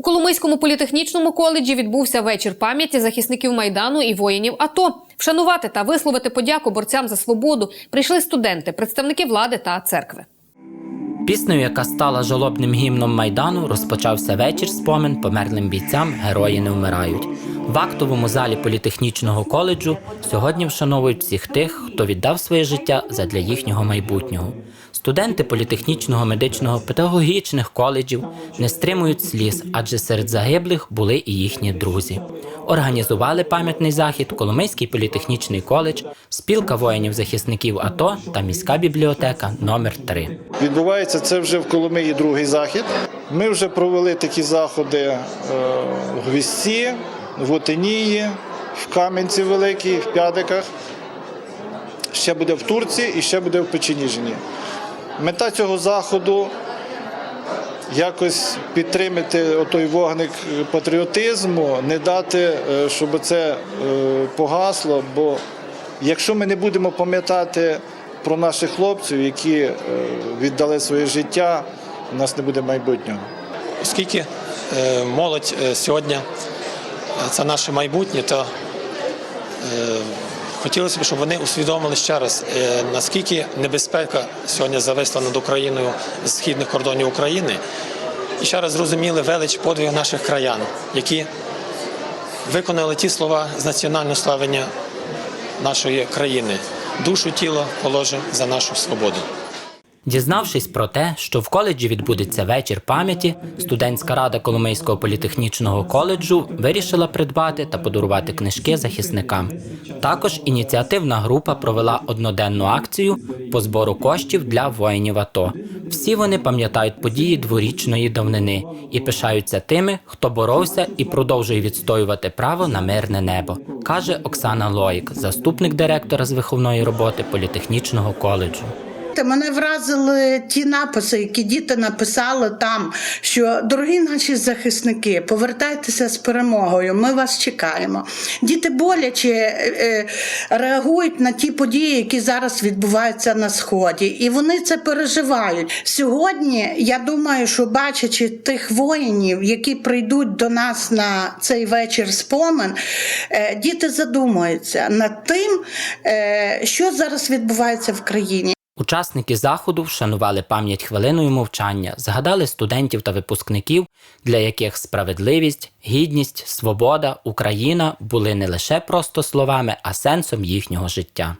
У Коломийському політехнічному коледжі відбувся вечір пам'яті захисників майдану і воїнів АТО. Вшанувати та висловити подяку борцям за свободу прийшли студенти, представники влади та церкви. Піснею, яка стала жалобним гімном майдану, розпочався вечір спомин померлим бійцям Герої не вмирають. В актовому залі політехнічного коледжу сьогодні вшановують всіх тих, хто віддав своє життя задля їхнього майбутнього. Студенти політехнічного медичного педагогічних коледжів не стримують сліз, адже серед загиблих були і їхні друзі. Організували пам'ятний захід Коломийський політехнічний коледж, спілка воїнів-захисників АТО та міська бібліотека номер 3 Відбувається це вже в Коломиї другий захід. Ми вже провели такі заходи е, в Гвісті, в Отинії, в Кам'янці Великій, в П'ядиках. Ще буде в Турції і ще буде в Печеніжині. Мета цього заходу якось підтримати той вогник патріотизму, не дати, е, щоб це е, погасло. Бо якщо ми не будемо пам'ятати про наших хлопців, які е, віддали своє життя, у нас не буде майбутнього. Оскільки молодь сьогодні це наше майбутнє, то е, хотілося б, щоб вони усвідомили ще раз, е, наскільки небезпека сьогодні зависла над Україною з східних кордонів України, і ще раз зрозуміли велич подвигу наших краян, які виконали ті слова з національного славлення нашої країни. Душу тіло положив за нашу свободу. Дізнавшись про те, що в коледжі відбудеться вечір пам'яті, студентська рада Коломийського політехнічного коледжу вирішила придбати та подарувати книжки захисникам. Також ініціативна група провела одноденну акцію по збору коштів для воїнів АТО. Всі вони пам'ятають події дворічної давнини і пишаються тими, хто боровся і продовжує відстоювати право на мирне небо, каже Оксана Лоїк, заступник директора з виховної роботи політехнічного коледжу. Мене вразили ті написи, які діти написали там, що дорогі наші захисники, повертайтеся з перемогою. Ми вас чекаємо. Діти боляче е, е, реагують на ті події, які зараз відбуваються на сході, і вони це переживають. Сьогодні я думаю, що бачачи тих воїнів, які прийдуть до нас на цей вечір спомин, е, діти задумаються над тим, що зараз відбувається в країні. Учасники заходу вшанували пам'ять хвилиною мовчання, згадали студентів та випускників, для яких справедливість, гідність, свобода, Україна були не лише просто словами, а сенсом їхнього життя.